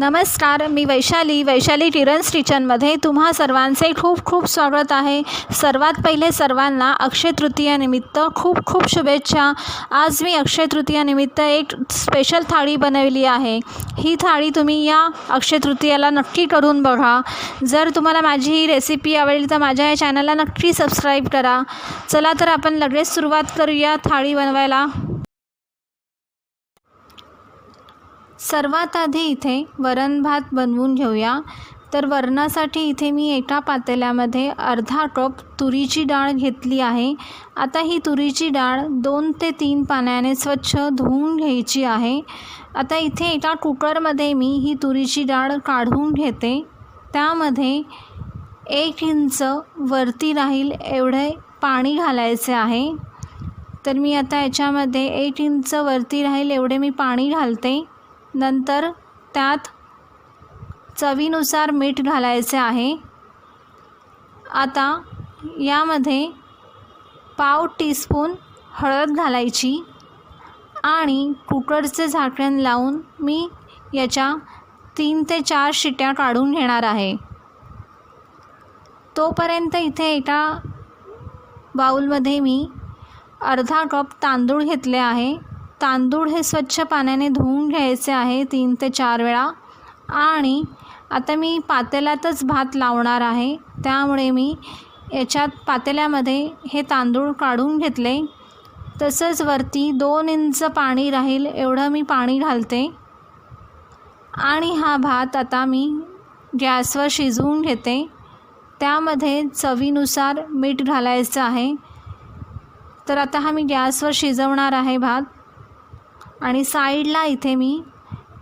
नमस्कार मी वैशाली वैशाली टिरन्स किचनमध्ये तुम्हा सर्वांचे खूप खूप स्वागत आहे. सर्वात पहिले सर्वांना अक्षय तृतीयानिमित्त खूप खूप शुभेच्छा. आज मी अक्षय तृतीयानिमित्त एक स्पेशल थाळी बनवली आहे. ही थाळी तुम्ही या अक्षय तृतीयाला नक्की करून बघा. जर तुम्हाला माझी ही रेसिपी आवडली तर माझ्या या चॅनलला नक्की सबस्क्राईब करा. चला तर आपण लगेच सुरुवात करूया थाळी बनवायला. सर्वात आधी इथे वरण भात बनवून घेऊया. तर वरणासाठी इथे मी एका पातेल्यामध्ये अर्धा कप तुरीची डाळ घेतली आहे. आता ही तुरीची डाळ दोन ते तीन पाण्याने स्वच्छ धुवून घ्यायची आहे. आता इथे एका कुकरमध्ये मी ही तुरीची डाळ काढून घेते. त्यामध्ये एक इंच वरती राहील एवढे पाणी घालायचे आहे. तर मी आता याच्यामध्ये एक इंच वरती राहील एवढे मी पाणी घालते. नंतर त्यात चवीनुसार मीठ घालायचे आहे. आता यामध्ये पाव टीस्पून हळद घालायची आणि कुकरचे झाकण लावून मी याच्या तीन ते चार शिट्या काढून घेणार आहे. तोपर्यंत इथे एका बाऊलमध्ये मी अर्धा कप तांदूळ घेतले आहे. तांदूळ हे स्वच्छ पाण्याने धुवून घ्यायचे आहे तीन ते चार वेळा. आणि आता मी पातेल्यातच भात लावणार आहे. त्यामुळे मी याच्यात पातेल्यामध्ये हे तांदूळ काढून घेतले. तसंच वरती दोन इंच पाणी राहील एवढं मी पाणी घालते. आणि हा भात आता मी गॅसवर शिजवून घेते. त्यामध्ये चवीनुसार मीठ घालायचं आहे. तर आता हा मी गॅसवर शिजवणार आहे भात. आणि साईडला इथे मी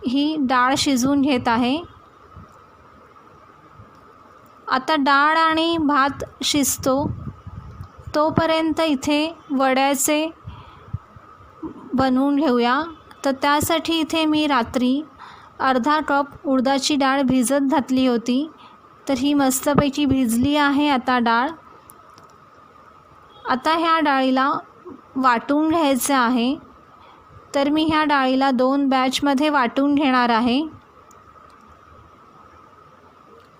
ही डाळ शिजवून घेत आहे. आता डाळ आणि भात शिजतो. तोपर्यंत इथे वड्याचे बनवून घेऊया. तर त्यासाठी इथे मी रात्री अर्धा कप उडदाची डाळ भिजत घातली होती. तर ही मस्तपैकी भिजली आहे आता डाळ. आता ह्या डाळीला वाटून घ्यायचं आहे. तर मी ह्या डाळीला दोन बॅचमध्ये वाटून घेणार आहे.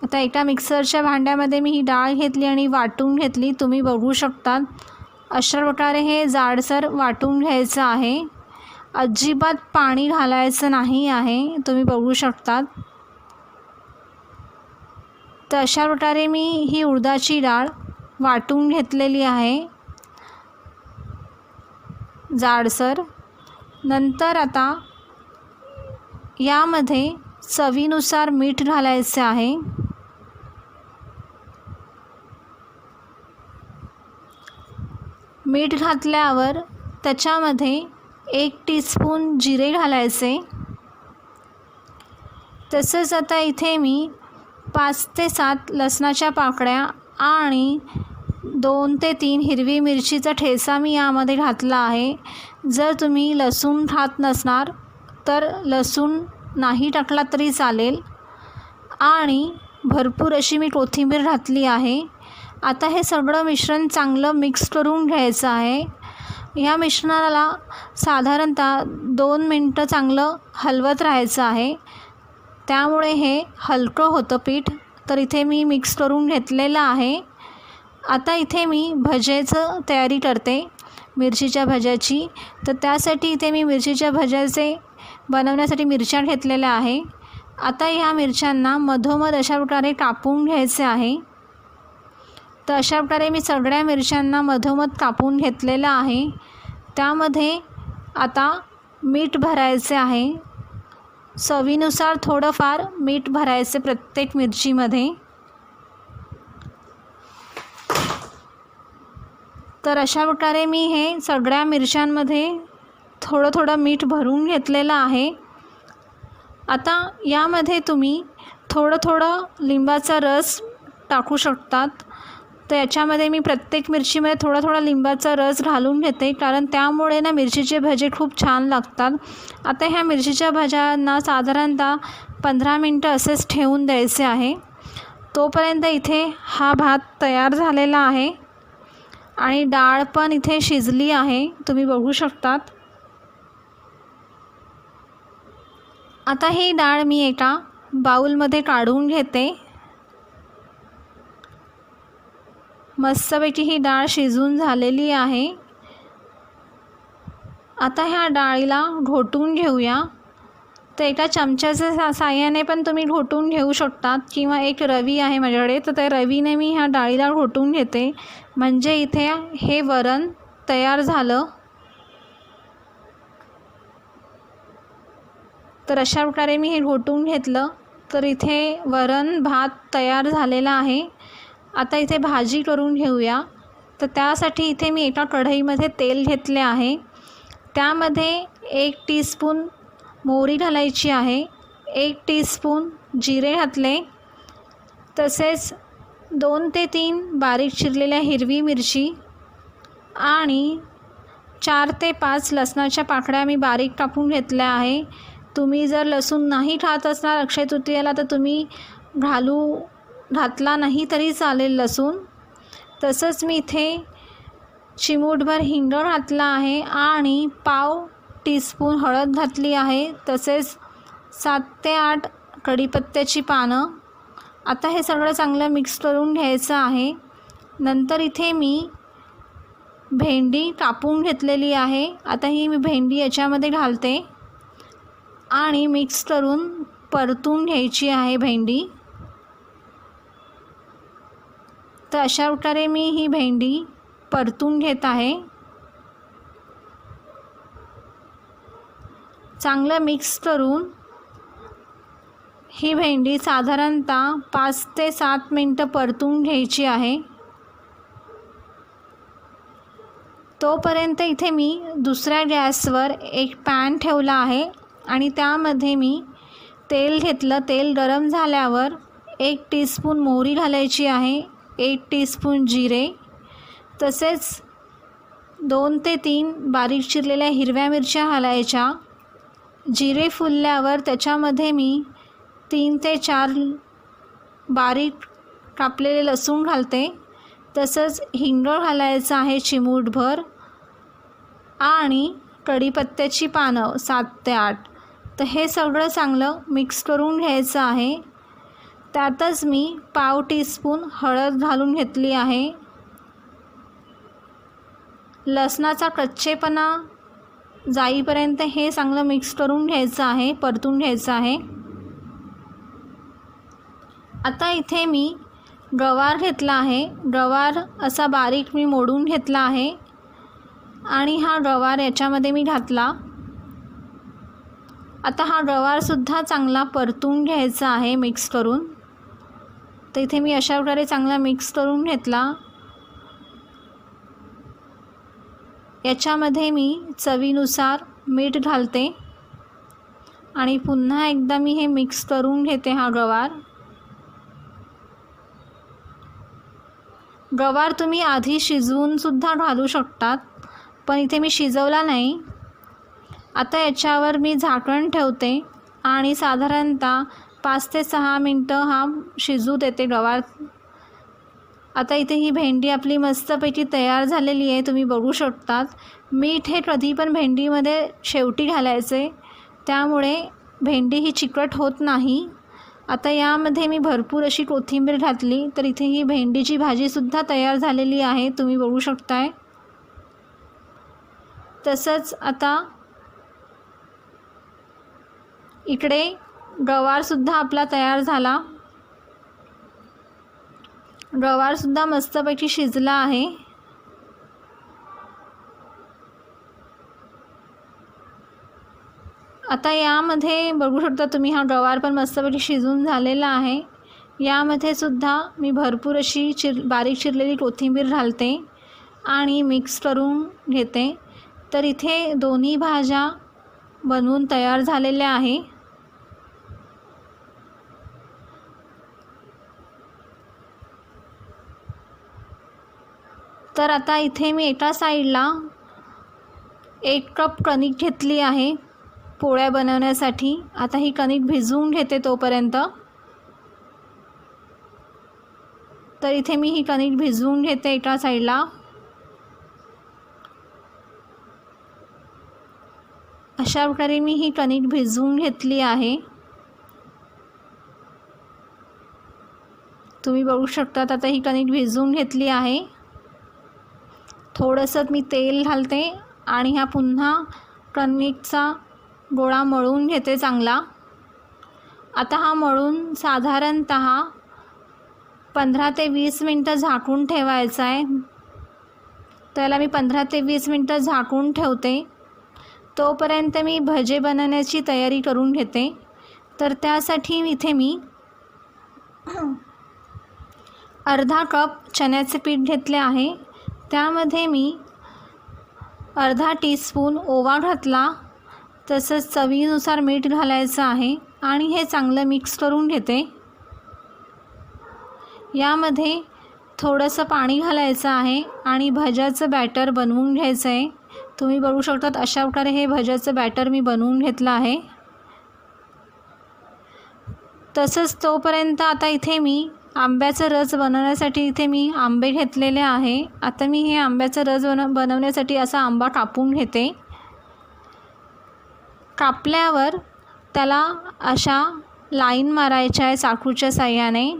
आता एका मिक्सरच्या भांड्यामध्ये मी ही डाळ घेतली आणि वाटून घेतली. तुम्ही बघू शकतात. अशा प्रकारे हे जाडसर वाटून घ्यायचं आहे. अजिबात पाणी घालायचं नाही आहे. तुम्ही बघू शकतात. तर अशा प्रकारे मी ही उडदाची डाळ वाटून घेतलेली आहे. जाडसर. नंतर आता यामध्ये चवीनुसार मीठ घालायचे आहे. मीठ घातल्यावर त्याच्यामध्ये एक टीस्पून जिरे घालायचे. तसंच आता इथे मी पाच ते सात लसणाच्या पाकळ्या आणि दोन ते तीन हिरवी मिरचीचा ठेचा मी यामध्ये घातला आहे. जर तुम्ही लसूण खात नसणार तर लसूण नाही टाकला तरी चालेल. आणि भरपूर अशी मी कोथिंबीर घातली आहे. आता हे सगळं मिश्रण चांगलं मिक्स करून घ्यायचं आहे. ह्या मिश्रणाला साधारणतः दोन मिनटं चांगलं हलवत राहायचं आहे. त्यामुळे हे हलकं होतं पीठ तर इथे मी मिक्स करून घेतलेलं आहे. आता इथे मी भजेचं तयारी करते. मिरचीच्या भज्याची. तर त्यासाठी इथे मी मिरचीच्या भज्याचे बनवण्यासाठी मिरच्या घेतलेल्या आहे. आता ह्या मिरच्यांना मधोमध अशा प्रकारे कापून घ्यायचे आहे. तर अशा प्रकारे मी सगळ्या मिरच्यांना मधोमध कापून घेतलेलं आहे. त्यामध्ये आता मीठ भरायचे आहे. चवीनुसार थोडंफार मीठ भरायचे प्रत्येक मिरचीमध्ये. तर अशा प्रकारे मी हे सगळ्या मिरच्यांमध्ये थोडं थोडं मीठ भरून घेतलेलं आहे. आता यामध्ये तुम्ही थोडं थोडं लिंबाचा रस टाकू शकतात. तर याच्यामध्ये मी प्रत्येक मिरचीमध्ये थोडा थोडा लिंबाचा रस घालून घेते कारण त्यामुळे ना मिरचीचे भजे खूप छान लागतात. आता ह्या मिरचीच्या भज्यांना साधारणतः पंधरा मिनटं असेच ठेवून द्यायचे आहे. तोपर्यंत इथे हा भात तयार झालेला आहे. आणि डाळ पण इथे शिजली आहे. तुम्ही बघू शकतात. आता ही डाळ मी एका बाऊलमध्ये काढून घेते. मस्तपैकी ही डाळ शिजून झालेली आहे. आता ह्या डाळीला घोटून घेऊया. तर एका चमच्याच्या सा साह्याने पण तुम्ही घोटून घेऊ शकतात. किंवा एक रवी आहे माझ्याकडे तर त्या रवीने मी ह्या डाळीला घोटून घेते. म्हणजे इथे हे वरण तयार झालं. तर अशा प्रकारे मी हे घोटून घेतलं. तर इथे वरण भात तयार झालेला आहे. आता इथे भाजी करून घेऊया. तर त्यासाठी इथे मी एका कढईमध्ये तेल घेतले आहे. त्यामध्ये एक टीस्पून मोहरी घालायची आहे. एक टीस्पून जिरे घातले. तसेच दोन ते तीन बारीक चिरलेल्या हिरवी मिरची आणि चार ते पाच लसणाच्या पाकळ्या मी बारीक कापून घेतल्या आहे. तुम्ही जर लसूण नाही खात असणार अक्षय तृतीयेला तर तुम्ही घालू घातला नाही तरी चालेल लसूण. तसंच मी इथे चिमूटभर हिंग घातला आहे आणि पाव टीस्पून हळद घातली आहे तसेच सात ते आठ कढीपत्त्याची पानं. आता हे सगळं चांगलं मिक्स करून घ्यायचं आहे. नंतर इथे मी भेंडी कापून घेतलेली आहे. आता ही मी भेंडी याच्यामध्ये घालते. आणि मिक्स करून परतून घ्यायची आहे भेंडी. तर अशा प्रकारे मी ही भेंडी परतून घेत आहे. चांगलं मिक्स करून ही भेंडी साधारणतः पाच ते सात मिनटं परतून घ्यायची आहे. तोपर्यंत इथे मी दुसऱ्या गॅसवर एक पॅन ठेवला आहे आणि त्यामध्ये मी तेल घेतलं. तेल गरम झाल्यावर एक टीस्पून मोहरी घालायची आहे एक टीस्पून जिरे तसेच दोन ते तीन बारीक चिरलेल्या हिरव्या मिरच्या घालायच्या. जिरे फुलल्यावर त्याच्यामध्ये मी तीन ते चार बारीक कापलेले लसूण घालते. तसंच हिंग घालायचं आहे चिमूटभर आणि कढीपत्त्याची पानं सात ते आठ. तर हे सगळं चांगलं मिक्स करून घ्यायचं आहे. त्यातच मी पाव टीस्पून हळद घालून घेतली आहे. लसणाचा कच्चेपणा जाईपर्यंत हे चांगलं मिक्स करून घ्यायचं आहे परतून घ्यायचं आहे. आता इथे मी गवार घेतला आहे. गवार असा बारीक मी मोडून घेतला आहे. आणि हा गवार याच्यामध्ये मी घातला. आता हा गवारसुद्धा चांगला परतून घ्यायचा आहे मिक्स करून. तर इथे मी अशा प्रकारे चांगला मिक्स करून घेतला. याच्यामध्ये मी चवीनुसार मीठ घालते. आणि पुन्हा एकदा मी हे मिक्स करून घेते हा गवार. गवार तुम्ही आधी शिजवूनसुद्धा घालू शकतात पण इथे मी शिजवला नाही. आता याच्यावर मी झाकण ठेवते आणि साधारणतः पाच ते सहा मिनटं हा शिजू देते गवार आता इथे ही भेंडी आपली मस्तपैकी तयार झालेली आहे तुम्ही बघू शकतात. मीठ हे कधी पण भेंडीमध्ये शेवटी घालायचे. त्यामुळे भेंडी ही चिकट होत नाही. आता यामध्ये मी भरपूर अशी कोथिंबीर घातली तर इथे ही भेंडीची भाजीसुद्धा तयार झालेली आहे तुम्ही बघू शकताय. तसंच आता इकडे गवारसुद्धा आपला तयार झाला. गवारसुद्धा मस्तपैकी शिजला आहे. आता यामध्ये बघू शकता तुम्ही हा गवार पण मस्तपैकी शिजून झालेला आहे. यामध्ये सुद्धा मी भरपूर अशी चिर बारीक चिरलेली कोथिंबीर घालते आणि मिक्स करून घेते. तर इथे दोन्ही भाज्या बनवून तयार झालेल्या आहे. तर आता इथे मी एका साईडला एक कप कणिक घेतली आहे पोळ्या बनवण्यासाठी. आता ही कणिक भिजवून घेते तोपर्यंत. तर इथे मी ही कणिक भिजवून घेते एका साईडला. अशा प्रकारे मी ही कणिक भिजवून घेतली आहे. तुम्ही बघू शकतात आता ही कणिक भिजवून घेतली आहे. थोडंसं मी तेल घालते आणि ह्या पुन्हा कणिकचा गोळा मळून घेते चांगला. आता हा मळून साधारणत पंधरा ते वीस मिनटं झाकून ठेवायचा आहे. त्याला मी पंधरा ते वीस मिनटं झाकून ठेवते. तोपर्यंत मी भजे बनवण्याची तयारी करून घेते. तर त्यासाठी इथे मी अर्धा कप चण्याचे पीठ घेतले आहे. त्यामध्ये मी अर्धा टीस्पून ओवा घातला तसंच चवीनुसार मीठ घालायचं आहे आणि हे चांगलं मिक्स करून घेते. यामध्ये थोडंसं पाणी घालायचं आहे आणि भज्याचं बॅटर बनवून घ्यायचं आहे तुम्ही बघू शकतात अशा प्रकारे हे भज्याचं बॅटर मी बनवून घेतलं आहे. तसंच तोपर्यंत आता इथे मी आंब्याचा रस बनवण्यासाठी इथे मी आंबे घेतलेले आहे. आता मी हे आंब्याचा रस बन बनवण्यासाठी असा आंबा कापून घेते. कापल्यावर त्याला अशा लाईन मारायच्या आहे चाकूच्या साह्याने.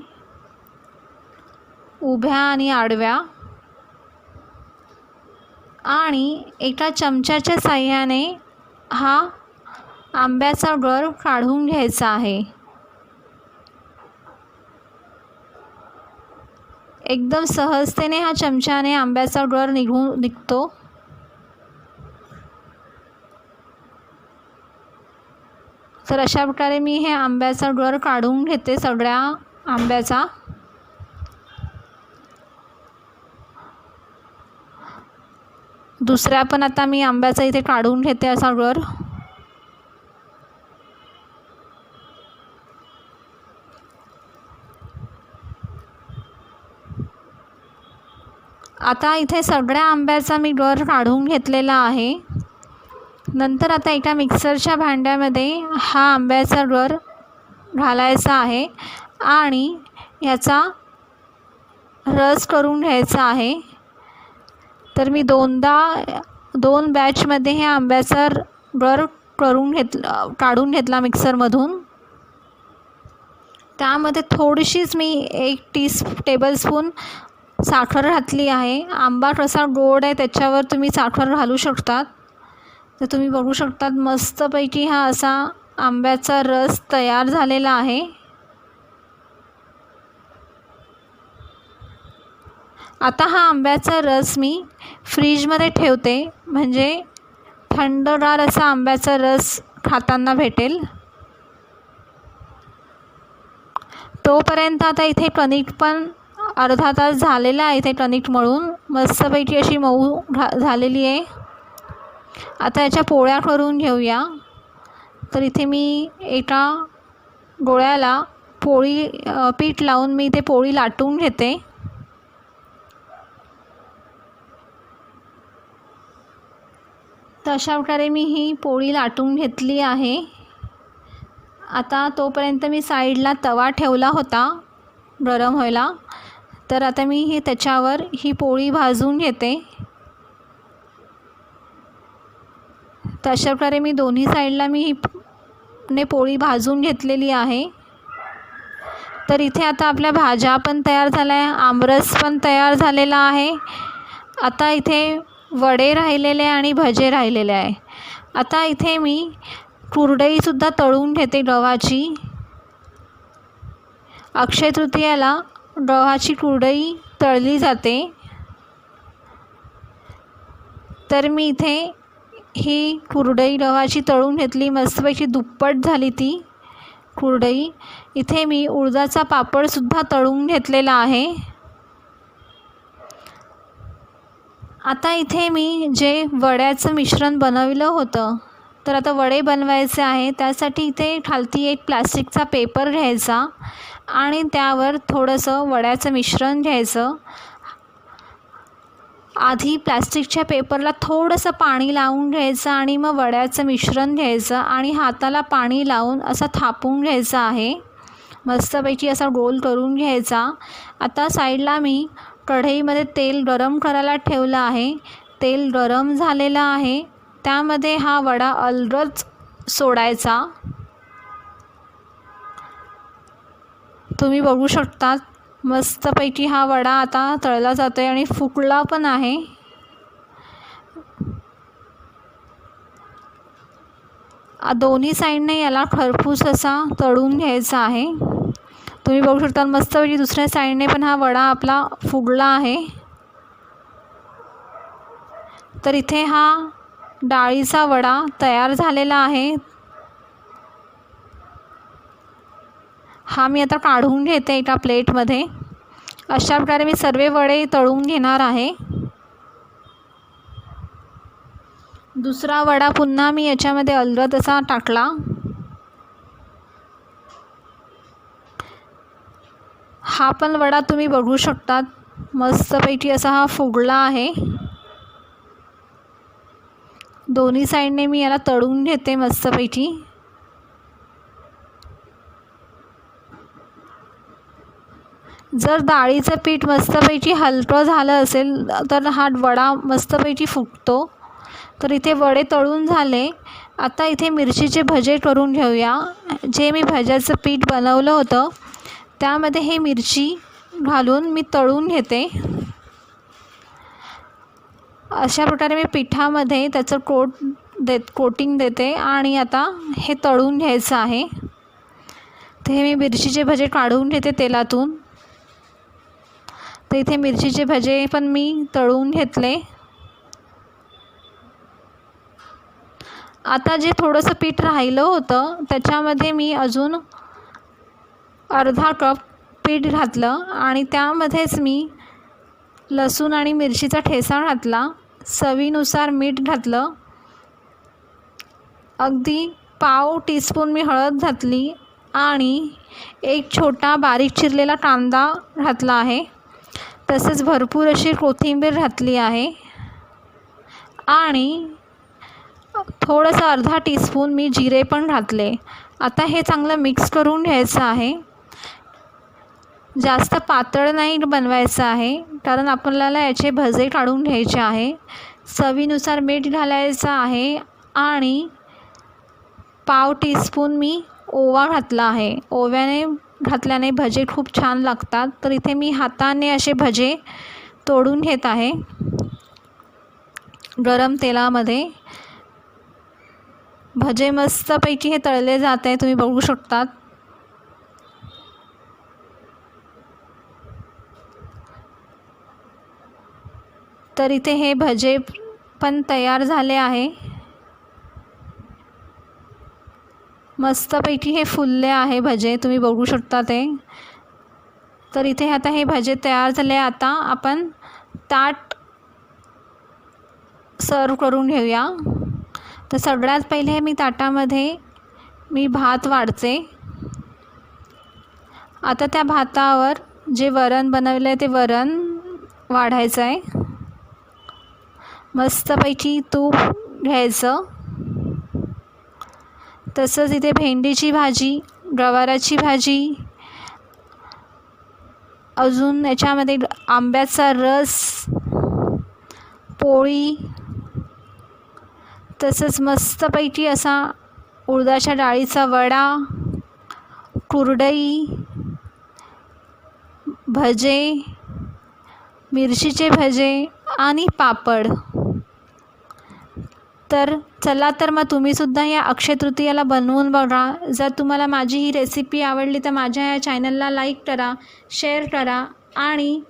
उभ्या आणि आडव्या. आणि एका चमच्याच्या साह्याने हा आंब्याचा गर काढून घ्यायचा आहे. एकदम सहजतेने हा चमच्याने आंब्याचा डर निघून निघतो. तर अशा प्रकारे मी हे आंब्याचा डर काढून घेते सगळ्या आंब्याचा. दुसऱ्या पण आता मी आंब्याचा इथे काढून घेते असा गर आता इथे सगळ्या आंब्याचा मी गर काढून घेतलेला आहे. नंतर आता एका मिक्सरच्या भांड्यामध्ये हा आंब्याचा गर घालायचा आहे आणि ह्याचा रस करून घ्यायचा आहे. तर मी दोनदा दोन बॅचमध्ये हे आंब्याचा गर करून घेतला काढून घेतला मिक्सरमधून. त्यामध्ये थोडीशीच मी एक टीस टेबलस्पून साखर घातली आहे. आंबा कसा गोड आहे त्याच्यावर तुम्ही साखर घालू शकतात. तर तुम्ही बघू शकतात मस्तपैकी हा असा आंब्याचा रस तयार झालेला आहे. आता हा आंब्याचा रस मी फ्रीजमध्ये ठेवते. म्हणजे थंडगार असा आंब्याचा रस खाताना भेटेल. तोपर्यंत आता इथे कणिक पण अर्धा तास झालेला आहे इथे कणिक मळून. मस्तपैकी अशी मऊ घा झालेली आहे. आता याच्या पोळ्या करून घेऊया. तर इथे मी एका गोळ्याला पोळी पीठ लावून मी इथे पोळी लाटून घेते. तर अशा प्रकारे मी ही पोळी लाटून घेतली आहे. आता तोपर्यंत मी साईडला तवा ठेवला होता गरम व्हायला. तर आता मी ही त्याच्यावर ही पोळी भाजून घेते. तर अशा प्रकारे मी दोन्ही साईडला मी ही ने पोळी भाजून घेतलेली आहे. तर इथे आता आपल्या भाज्या पण तयार झाल्या आहे आमरस पण तयार झालेला आहे. आता इथे वडे राहिलेले आणि भजे राहिलेले आहे. आता इथे मी कुरडईसुद्धा तळून घेते गव्हाची. अक्षय तृतीयाला गव्हाची कुरडई तळली जाते. तर मी इथे ही कुरडई गव्हाची तळून घेतली. मस्तपैकी दुप्पट झाली ती कुरडई. इथे मी उडदाचा पापडसुद्धा तळून घेतलेला आहे. आता इथे मी जे वड्याचं मिश्रण बनवलं होतं तर आता वडे बनवायचे आहे त्यासाठी इथे खालती एक प्लास्टिकचा पेपर घ्यायचा आणि त्यावर थोडंसं वड्याचं मिश्रण घ्यायचं. आधी प्लॅस्टिकच्या पेपरला थोडंसं पाणी लावून घ्यायचं आणि मग वड्याचं मिश्रण घ्यायचं आणि हाताला पाणी लावून असं थापून घ्यायचं आहे. मस्तपैकी असा गोल करून घ्यायचा. आता साईडला मी कढईमध्ये तेल गरम करायला ठेवलं आहे. तेल गरम झालेलं आहे. त्यामध्ये हा वडा अलरच सोडायचा. तुम्ही बघू शकता मस्तपैकी हा वडा आता तळला जातो आहे आणि फुकला पण आहे. दोन्ही साईडने याला खरपूस असा तळून घ्यायचा आहे. तुम्ही बघू शकता मस्तपैकी दुसऱ्या साईडने पण हा वडा आपला फुगला आहे. तर इथे हा डाळीचा वडा तयार झालेला आहे. हा मी आता काढून घेते एका प्लेटमध्ये. अशा प्रकारे मी सर्व वडे तळून घेणार आहे. दुसरा वडा पुन्हा मी याच्यामध्ये अलगद असा टाकला. हा पण वडा तुम्ही बघू शकतात. मस्तपैकी असा हा फुगला आहे. दोन्ही साईडने मी याला तळून घेते मस्तपैकी. जर डाळीचं पीठ मस्तपैकी हलकं झालं असेल तर हा वडा मस्तपैकी फुटतो तर इथे वडे तळून झाले. आता इथे मिरचीचे भजे करून घेऊया. जे मी भज्याचं पीठ बनवलं होतं त्यामध्ये हे मिरची घालून मी तळून घेते. अशा प्रकारे मी पिठामध्ये त्याचं कोट देत कोटिंग देते आणि आता हे तळून घ्यायचं आहे. तर हे मी मिरचीचे भजे काढून घेते तेलातून. तर इथे मिरचीचे भजे पण मी तळून घेतले. आता जे थोडंसं पीठ राहिलं होतं त्याच्यामध्ये मी अजून अर्धा कप पीठ घातलं आणि त्यामध्येच मी लसूण आणि मिरचीचा ठेसा घातला. चवीनुसार मीठ घातलं. अगदी पाव टीस्पून मी हळद घातली आणि एक छोटा बारीक चिरलेला कांदा घातला आहे. तसेच भरपूर अशी कोथिंबीर घातली आहे. आणि थोडंसं अर्धा टीस्पून मी जिरे पण घातले. आता हे चांगलं मिक्स करून घ्यायचं आहे. जास्त पातळ नाही बनवायचं आहे कारण आपल्याला याचे भजे काढून घ्यायचे आहे. चवीनुसार मीठ घालायचं आहे आणि पाव टीस्पून मी ओवा घातला आहे. ओव्याने घातल्याने भजे खूप छान लागतात. तर इथे मी हाताने असे भजे तोडून घेत आहे. गरम तेलामध्ये. भजे मस्तपैकी हे तळले जात आहे तुम्ही बघू शकतात. तर इथे हे भजे पण तयार झाले आहे. मस्तपैकी हे फुलले आहे भजे तुम्ही बघू शकता ते. तर इथे आता हे भजे तयार झाले आता आपण ताट सर्व करून घेऊया. तर सगळ्यात पहिले मी ताटामध्ये मी भात वाढते. आता त्या भातावर जे वरण बनवलं आहे ते वरण वाढायचं आहे मस्तपैकी तूप घ्यायचं. तसंच इथे भेंडीची भाजी गवाराची भाजी अजून याच्यामध्ये आंब्याचा रस पोळी तसंच मस्तपैकी असा उडदाच्या डाळीचा वडा कुरडई भजे मिरचीचे भजे आणि पापड. तर चला तर मग तुम्हीसुद्धा या अक्षय तृतीयाला बनवून बघा. जर तुम्हाला माझी ही रेसिपी आवडली तर माझ्या या चॅनलला लाईक करा शेअर करा आणि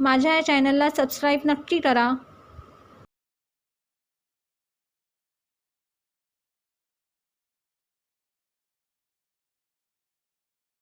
माझ्या या चॅनलला सबस्क्राईब नक्की करा.